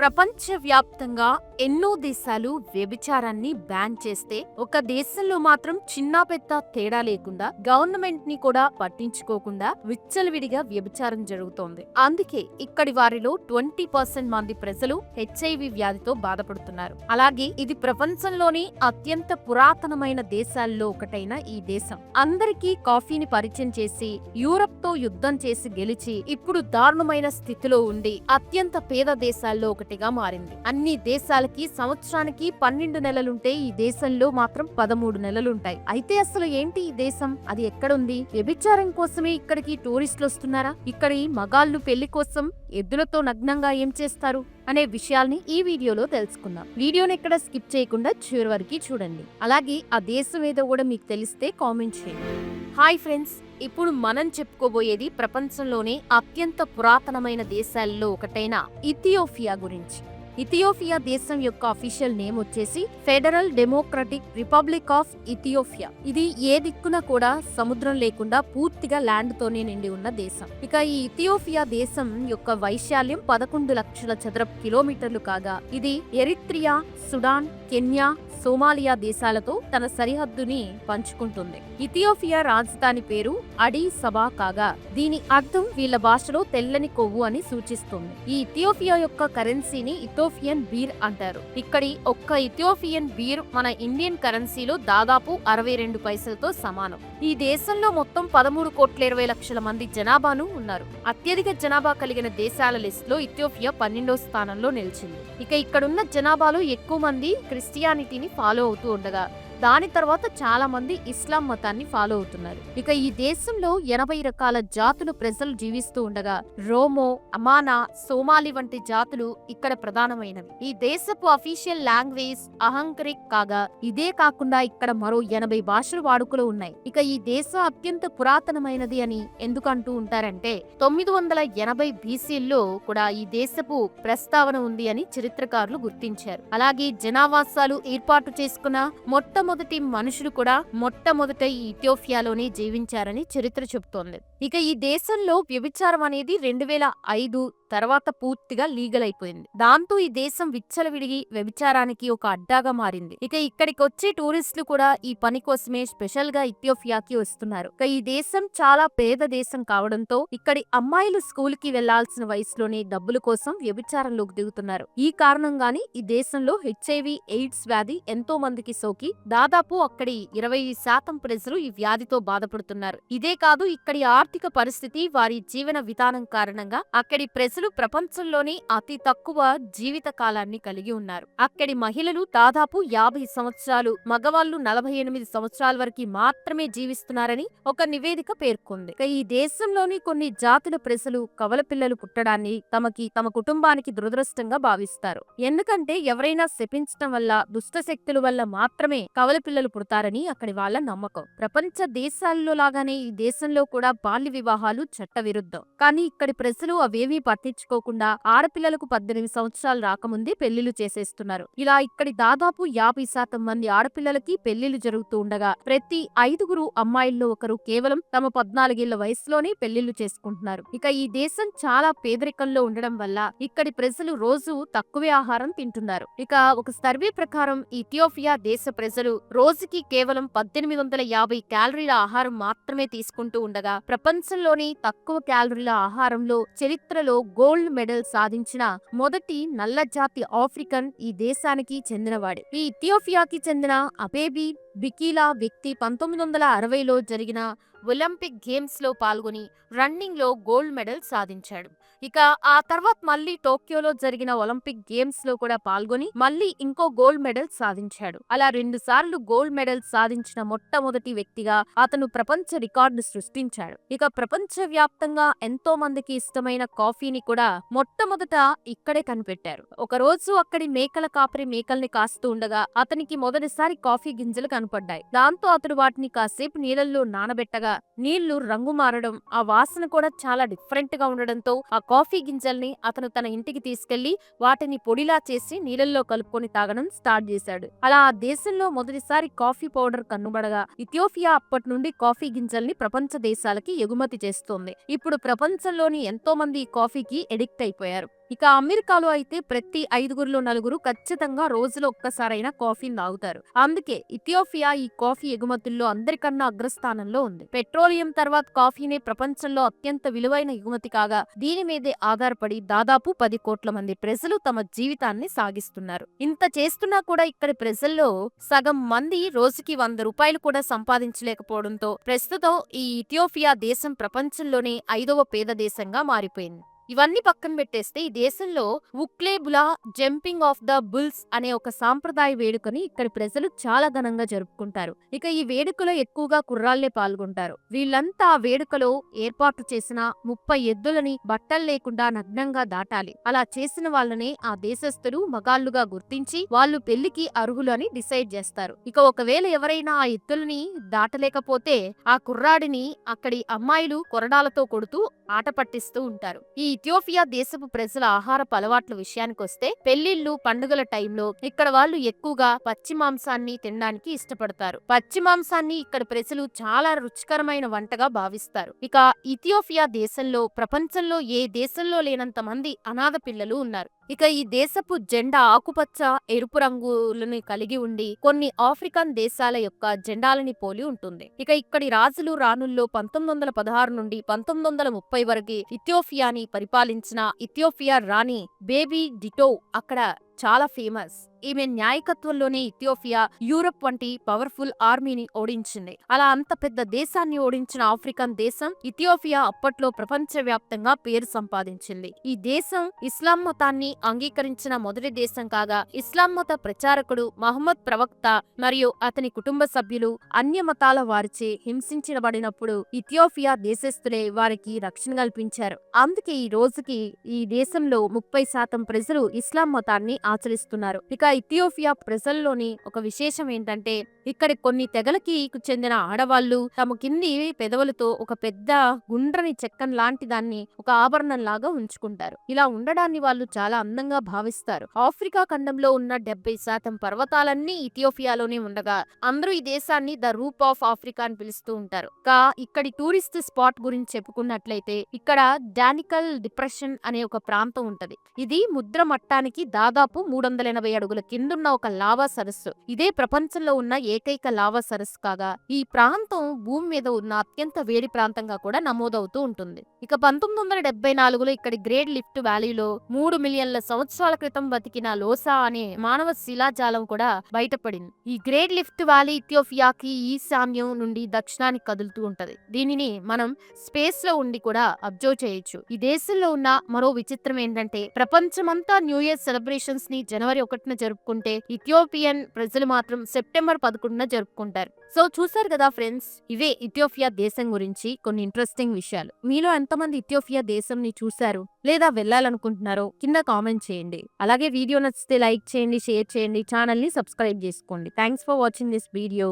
ప్రపంచవ్యాప్తంగా ఎన్నో దేశాలు వ్యభిచారాన్ని బ్యాన్ చేస్తే ఒక దేశంలో మాత్రం చిన్న పెద్ద తేడా లేకుండా గవర్నమెంట్ని కూడా పట్టించుకోకుండా విచ్చలవిడిగా వ్యభిచారం జరుగుతోంది. అందుకే ఇక్కడి వారిలో ట్వంటీ పర్సెంట్ మంది ప్రజలు హెచ్ఐవి వ్యాధితో బాధపడుతున్నారు. అలాగే ఇది ప్రపంచంలోని అత్యంత పురాతనమైన దేశాల్లో ఒకటైన ఈ దేశం. అందరికీ కాఫీని పరిచయం చేసి యూరప్తో యుద్ధం చేసి గెలిచి ఇప్పుడు దారుణమైన స్థితిలో ఉండి అత్యంత పేద దేశాల్లో ఒకటి ఒకటిగా మారింది. అన్ని దేశాలకి సంవత్సరానికి పన్నెండు నెలలుంటే ఈ దేశంలో మాత్రం పదమూడు నెలలుంటాయి. అయితే అసలు ఏంటి ఈ దేశం? అది ఎక్కడుంది? వ్యభిచారం కోసమే ఇక్కడికి టూరిస్టులు వస్తున్నారా ఇక్కడి మగాళ్ళు పెళ్ళి కోసం ఎద్దులతో నగ్నంగా ఏం చేస్తారు? అనే విషయాల్ని ఈ వీడియోలో తెలుసుకుందాం. వీడియోని ఎక్కడ స్కిప్ చేయకుండా చివరి వరకు చూడండి. అలాగే ఆ దేశం ఏదో కూడా మీకు తెలిస్తే కామెంట్ చేయండి. హాయ్ ఫ్రెండ్స్ ఇప్పుడు మనం చెప్పుకోబోయేది ప్రపంచంలోనే అత్యంత పురాతనమైన దేశాల్లో ఒకటైన ఇథియోపియా గురించి. ఇథియోపియా దేశం యొక్క అఫీషియల్ నేమ్ వచ్చేసి federal democratic republic of Ethiopia ఇది ఏ దిక్కున కూడా సముద్రం లేకుండా పూర్తిగా ల్యాండ్ తోనే నిండి ఉన్న దేశం. ఇక ఈ ఇథియోపియా దేశం యొక్క వైశాల్యం పదకొండు లక్షల చదరపు కిలోమీటర్లు కాగా ఇది ఎరిత్రియా సుడాన్ కెన్యా సోమాలియా దేశాలతో తన సరిహద్దుని పంచుకుంటుంది. ఇథియోపియా రాజధాని పేరు అడి సబా కాగా దీని అర్థం వీళ్ళ భాషలో తెల్లని కొవ్వు అని సూచిస్తుంది. ఈ ఇథియోపియా యొక్క కరెన్సీని ఇథోపియన్ బీర్ అంటారు. ఇక్కడి ఒక్క ఇథియోపియన్ బీర్ మన ఇండియన్ కరెన్సీలో దాదాపు అరవై రెండు పైసలతో సమానం. ఈ దేశంలో మొత్తం పదమూడు కోట్ల ఇరవై లక్షల మంది జనాభాను ఉన్నారు. అత్యధిక జనాభా కలిగిన దేశాల లిస్ట్లో ఇథియోపియా పన్నెండో స్థానంలో నిలిచింది. ఇక ఇక్కడున్న జనాభాలో ఎక్కువ మంది క్రిస్టియానిటీని ఫాలో అవుతూ ఉండగా దాని తర్వాత చాలా మంది ఇస్లాం మతాన్ని ఫాలో అవుతున్నారు. ఇక ఈ దేశంలో ఎనభై రకాల జాతులు ప్రజలు జీవిస్తూ ఉండగా రోమో అమానా సోమాలి వంటి జాతులు ఇక్కడ ప్రధానమైనవి. ఈ దేశపు అఫీషియల్ లాంగ్వేజ్ అహంకరిక్ కాగా ఇదే కాకుండా ఇక్కడ మరో ఎనభై భాషలు వాడుకలో ఉన్నాయి. ఇక ఈ దేశం అత్యంత పురాతనమైనది అని ఎందుకంటూ ఉంటారంటే తొమ్మిది వందల ఎనభై బీసీల్లో కూడా ఈ దేశపు ప్రస్తావన ఉంది అని చరిత్రకారులు గుర్తించారు. అలాగే జనావాసాలు ఏర్పాటు చేసుకున్న మొత్తం మొట్టమొదటి మనుషులు కూడా మొట్టమొదట ఈ ఇథియోపియాలోనే జీవించారని చరిత్ర చెబుతోంది. ఇక ఈ దేశంలో వ్యభిచారం అనేది రెండు వేల ఐదు తర్వాత పూర్తిగా లీగల్ అయిపోయింది. దాంతో ఈ దేశం విచ్చలవిడిగి వ్యభిచారానికి ఒక అడ్డాగా మారింది. ఇక ఇక్కడికి వచ్చే టూరిస్టులు కూడా ఈ పని కోసమే స్పెషల్గా ఇథియోపియాకి వస్తున్నారు. ఇక ఈ దేశం చాలా పేద దేశం కావడంతో ఇక్కడి అమ్మాయిలు స్కూల్కి వెళ్ళాల్సిన వయసులోనే డబ్బుల కోసం వ్యభిచారంలోకి దిగుతున్నారు. ఈ కారణంగానే ఈ దేశంలో హెచ్ఐవి ఎయిడ్స్ వ్యాధి ఎంతో మందికి సోకి. దాదాపు అక్కడి ఇరవై శాతం ప్రజలు ఈ వ్యాధితో బాధపడుతున్నారు. ఇదే కాదు ఇక్కడి ఆర్థిక పరిస్థితి వారి జీవన విధానం కారణంగా అక్కడి ప్రజలు ప్రపంచంలోని అతి తక్కువ జీవిత కాలాన్ని కలిగి ఉన్నారు. అక్కడి మహిళలు దాదాపు యాభై సంవత్సరాలు మగవాళ్ళు నలభై ఎనిమిది సంవత్సరాల వరకు మాత్రమే జీవిస్తున్నారని ఒక నివేదిక పేర్కొంది. ఈ దేశంలోని కొన్ని జాతుల ప్రజలు కవల పిల్లలు పుట్టడాన్ని తమకి తమ కుటుంబానికి దురదృష్టంగా భావిస్తారు. ఎందుకంటే ఎవరైనా శపించడం వల్ల దుష్ట శక్తుల వల్ల మాత్రమే కవల పిల్లలు పుడతారని అక్కడి వాళ్ళ నమ్మకం. ప్రపంచ దేశాల్లో లాగానే ఈ దేశంలో కూడా బాల్య వివాహాలు చట్టవిరుద్ధం కానీ ఇక్కడి ప్రజలు అవేవీ పట్టించుకోకుండా ఆడపిల్లలకు పద్దెనిమిది సంవత్సరాలు రాకముందే పెళ్ళిళ్ళు చేసేస్తున్నారు. ఇలా ఇక్కడి దాదాపు యాభై శాతం మంది ఆడపిల్లలకి పెళ్ళిళ్ళు జరుగుతూ ఉండగా ప్రతి ఐదుగురు అమ్మాయిల్లో ఒకరు కేవలం తమ పద్నాలుగేళ్ళ వయసులోనే పెళ్ళిళ్ళు చేసుకుంటున్నారు. ఇక ఈ దేశం చాలా పేదరికంలో ఉండడం వల్ల ఇక్కడి ప్రజలు రోజు తక్కువే ఆహారం తింటున్నారు. ఇక ఒక సర్వే ప్రకారం ఇథియోపియా దేశ ప్రజలు రోజుకి కేవలం పద్దెనిమిది వందల యాభై క్యాలరీల ఆహారం మాత్రమే తీసుకుంటూ ఉండగా ప్రపంచంలోని తక్కువ క్యాలరీల ఆహారంలో చరిత్రలో గోల్డ్ మెడల్ సాధించిన మొదటి నల్ల జాతి ఆఫ్రికన్ ఈ దేశానికి చెందినవాడు. ఈ ఇథియోపియాకి చెందిన అబేబీ బికీలా వ్యక్తి పంతొమ్మిది వందల అరవైలో జరిగిన ఒలింపిక్ గేమ్స్లో పాల్గొని రన్నింగ్లో గోల్డ్ మెడల్ సాధించాడు. ఇక ఆ తర్వాత మళ్ళీ టోక్యోలో జరిగిన ఒలింపిక్ గేమ్స్లో కూడా పాల్గొని మళ్ళీ ఇంకో గోల్డ్ మెడల్ సాధించాడు. అలా రెండు సార్లు గోల్డ్ మెడల్ సాధించిన మొట్టమొదటి వ్యక్తిగా అతను ప్రపంచ రికార్డు సృష్టించాడు. ఇక ప్రపంచ వ్యాప్తంగా ఎంతో మందికి ఇష్టమైన కాఫీని కూడా మొట్టమొదట ఇక్కడే కనిపెట్టారు. ఒక రోజు అక్కడి మేకల కాపరి మేకల్ని కాస్తూ ఉండగా అతనికి మొదటిసారి కాఫీ గింజలు కనపడ్డాయి. దాంతో అతడు వాటిని కాసేపు నీళ్ళల్లో నానబెట్టగా నీళ్ళు రంగు మారడం ఆ వాసన కూడా చాలా డిఫరెంట్గా ఉండడంతో ఆ కాఫీ గింజల్ని అతను తన ఇంటికి తీసుకెళ్ళి వాటిని పొడిలా చేసి నీళ్ళల్లో కలుపుకొని తాగడం స్టార్ట్ చేశాడు. అలా ఆ దేశంలో మొదటిసారి కాఫీ పౌడర్ కనుబడగా ఇథియోపియా అప్పటి నుండి కాఫీ గింజల్ని ప్రపంచ దేశాలకి ఎగుమతి చేస్తోంది. ఇప్పుడు ప్రపంచంలోని ఎంతో మంది కాఫీకి ఎడిక్ట్ అయిపోయారు. ఇక అమెరికాలో అయితే ప్రతి ఐదుగురిలో నలుగురు ఖచ్చితంగా రోజులో ఒక్కసారైనా కాఫీని తాగుతారు. అందుకే ఇథియోపియా ఈ కాఫీ ఎగుమతుల్లో అందరికన్నా అగ్రస్థానంలో ఉంది. పెట్రోలియం తర్వాత కాఫీనే ప్రపంచంలో అత్యంత విలువైన ఎగుమతి కాగా దీని మీదే ఆధారపడి దాదాపు పది కోట్ల మంది ప్రజలు తమ జీవితాన్ని సాగిస్తున్నారు. ఇంత చేస్తున్నా కూడా ఇక్కడి ప్రజల్లో సగం మంది రోజుకి వంద రూపాయలు కూడా సంపాదించలేకపోవడంతో ప్రస్తుతం ఈ ఇథియోపియా దేశం ప్రపంచంలోనే ఐదవ పేద దేశంగా మారిపోయింది. ఇవన్నీ పక్కన పెట్టేస్తే ఈ దేశంలో ఉక్లేబులా జంపింగ్ ఆఫ్ ద బుల్స్ అనే ఒక సాంప్రదాయ వేడుకని ఇక్కడి ప్రజలు చాలా ఘనంగా జరుపుకుంటారు. ఇక ఈ వేడుకలో ఎక్కువగా కుర్రాళ్ళే పాల్గొంటారు. వీళ్ళంతా ఆ వేడుకలో ఏర్పాటు చేసిన ముప్పై ఎద్దులని బట్టలు లేకుండా నగ్నంగా దాటాలి. అలా చేసిన వాళ్ళనే ఆ దేశస్థులు మగాళ్ళుగా గుర్తించి వాళ్ళు పెళ్ళికి అర్హులు అని డిసైడ్ చేస్తారు. ఇక ఒకవేళ ఎవరైనా ఆ ఎద్దులని దాటలేకపోతే ఆ కుర్రాడిని అక్కడి అమ్మాయిలు కొరడాలతో కొడుతూ ఆట పట్టిస్తూ ఉంటారు. ఈ ఇథియోపియా దేశపు ప్రజల ఆహారపు అలవాట్ల విషయానికొస్తే పెళ్ళిళ్ళు పండుగల టైంలో ఇక్కడ వాళ్ళు ఎక్కువగా పచ్చి మాంసాన్ని తినడానికి ఇష్టపడతారు. పచ్చి మాంసాన్ని ఇక్కడ ప్రజలు చాలా రుచికరమైన వంటగా భావిస్తారు. ఇక ఇథియోపియా దేశంలో ప్రపంచంలో ఏ దేశంలో లేనంత మంది అనాథ పిల్లలు ఉన్నారు. ఇక ఈ దేశపు జెండా ఆకుపచ్చ ఎరుపు రంగులను కలిగి ఉండి కొన్ని ఆఫ్రికన్ దేశాల యొక్క జెండాలని పోలి ఉంటుంది. ఇక ఇక్కడి రాజులు రాణుల్లో పంతొమ్మిది వందల పదహారు నుండి పంతొమ్మిది వందల ముప్పై వరకు ఇథియోపియాని పరిపాలించిన ఇథియోపియా రాణి బేబీ డిటో అక్కడ చాలా ఫేమస్. ఈమె న్యాయకత్వంలోనే ఇథియోపియా యూరప్ వంటి పవర్ఫుల్ ఆర్మీని ఓడించింది. అలా అంత పెద్ద దేశాన్ని ఓడించిన ఆఫ్రికన్ దేశం ఇథియోపియా అప్పట్లో ప్రపంచవ్యాప్తంగా పేరు సంపాదించింది. ఈ దేశం ఇస్లాం మతాన్ని అంగీకరించిన మొదటి దేశం కాగా ఇస్లాం మత ప్రచారకుడు మహమ్మద్ ప్రవక్త మరియు అతని కుటుంబ సభ్యులు అన్య మతాల వారిచే హింసించబడినప్పుడు ఇథియోపియా దేశస్థులే వారికి రక్షణ కల్పించారు. అందుకే ఈ రోజుకి ఈ దేశంలో ముప్పై శాతం ప్రజలు ఇస్లాం మతాన్ని ఆచరిస్తున్నారు. ఇక ఇథియోపియా ప్రజల్లోని ఒక విశేషం ఏంటంటే ఇక్కడ కొన్ని తెగలకి చెందిన ఆడవాళ్ళు తమ కింది పెదవులతో ఒక పెద్ద గుండ్రని చెక్కన్ లాంటి దాన్ని ఒక ఆభరణం లాగా ఉంచుకుంటారు. ఇలా ఉండడాన్ని వాళ్ళు చాలా అందంగా భావిస్తారు. ఆఫ్రికా ఖండంలో ఉన్న డెబ్బై శాతం పర్వతాలన్నీ ఇథియోపియాలోనే ఉండగా అందరూ ఈ దేశాన్ని ద రూప్ ఆఫ్ ఆఫ్రికా అని పిలుస్తూ ఉంటారు. కా ఇక్కడి టూరిస్ట్ స్పాట్ గురించి చెప్పుకున్నట్లయితే ఇక్కడ డానికల్ డిప్రెషన్ అనే ఒక ప్రాంతం ఉంటది. ఇది ముద్ర మట్టానికి దాదాపు మూడు వందల ఎనభై అడుగుల కిందున్న ఒక లావా సరస్సు. ఇదే ప్రపంచంలో ఉన్న ఏ ఏకైక లావా సరస్సు కాగా ఈ ప్రాంతం భూమి మీద ఉన్న అత్యంత వేడి ప్రాంతంగా కూడా నమోదవుతూ ఉంటుంది. ఇక పంతొమ్మిది వందల డెబ్బై నాలుగులో ఇక్కడి గ్రేట్ లిఫ్ట్ వ్యాలీలో మూడు మిలియన్ల సంవత్సరాల క్రితం బతికిన లోసా అనే మానవ శిలాజాలం కూడా బయటపడింది. ఈ గ్రేట్ లిఫ్ట్ వ్యాలీ ఇథియోపియాకి ఈశాన్యం నుండి దక్షిణానికి కదులుతూ ఉంటది. దీనిని మనం స్పేస్లో ఉండి కూడా అబ్జర్వ్ చేయొచ్చు. ఈ దేశంలో ఉన్న మరో విచిత్రం ఏంటంటే ప్రపంచమంతా న్యూ ఇయర్ సెలబ్రేషన్స్ని జనవరి ఒకటిన జరుపుకుంటే ఇథియోపియన్ ప్రజలు మాత్రం సెప్టెంబర్ పదకొండున జరుపుకుంటారు. సో చూసారు కదా ఫ్రెండ్స్ ఇవే ఇథియోపియా దేశం గురించి కొన్ని ఇంట్రెస్టింగ్ విషయాలు. మీలో ఎంతమంది ఇథియోపియా దేశం ని చూసారు లేదా వెళ్ళాలనుకుంటున్నారో కింద కామెంట్ చేయండి. అలాగే వీడియో నచ్చితే లైక్ చేయండి షేర్ చేయండి ఛానల్ని సబ్స్క్రైబ్ చేసుకోండి. Thanks for watching this video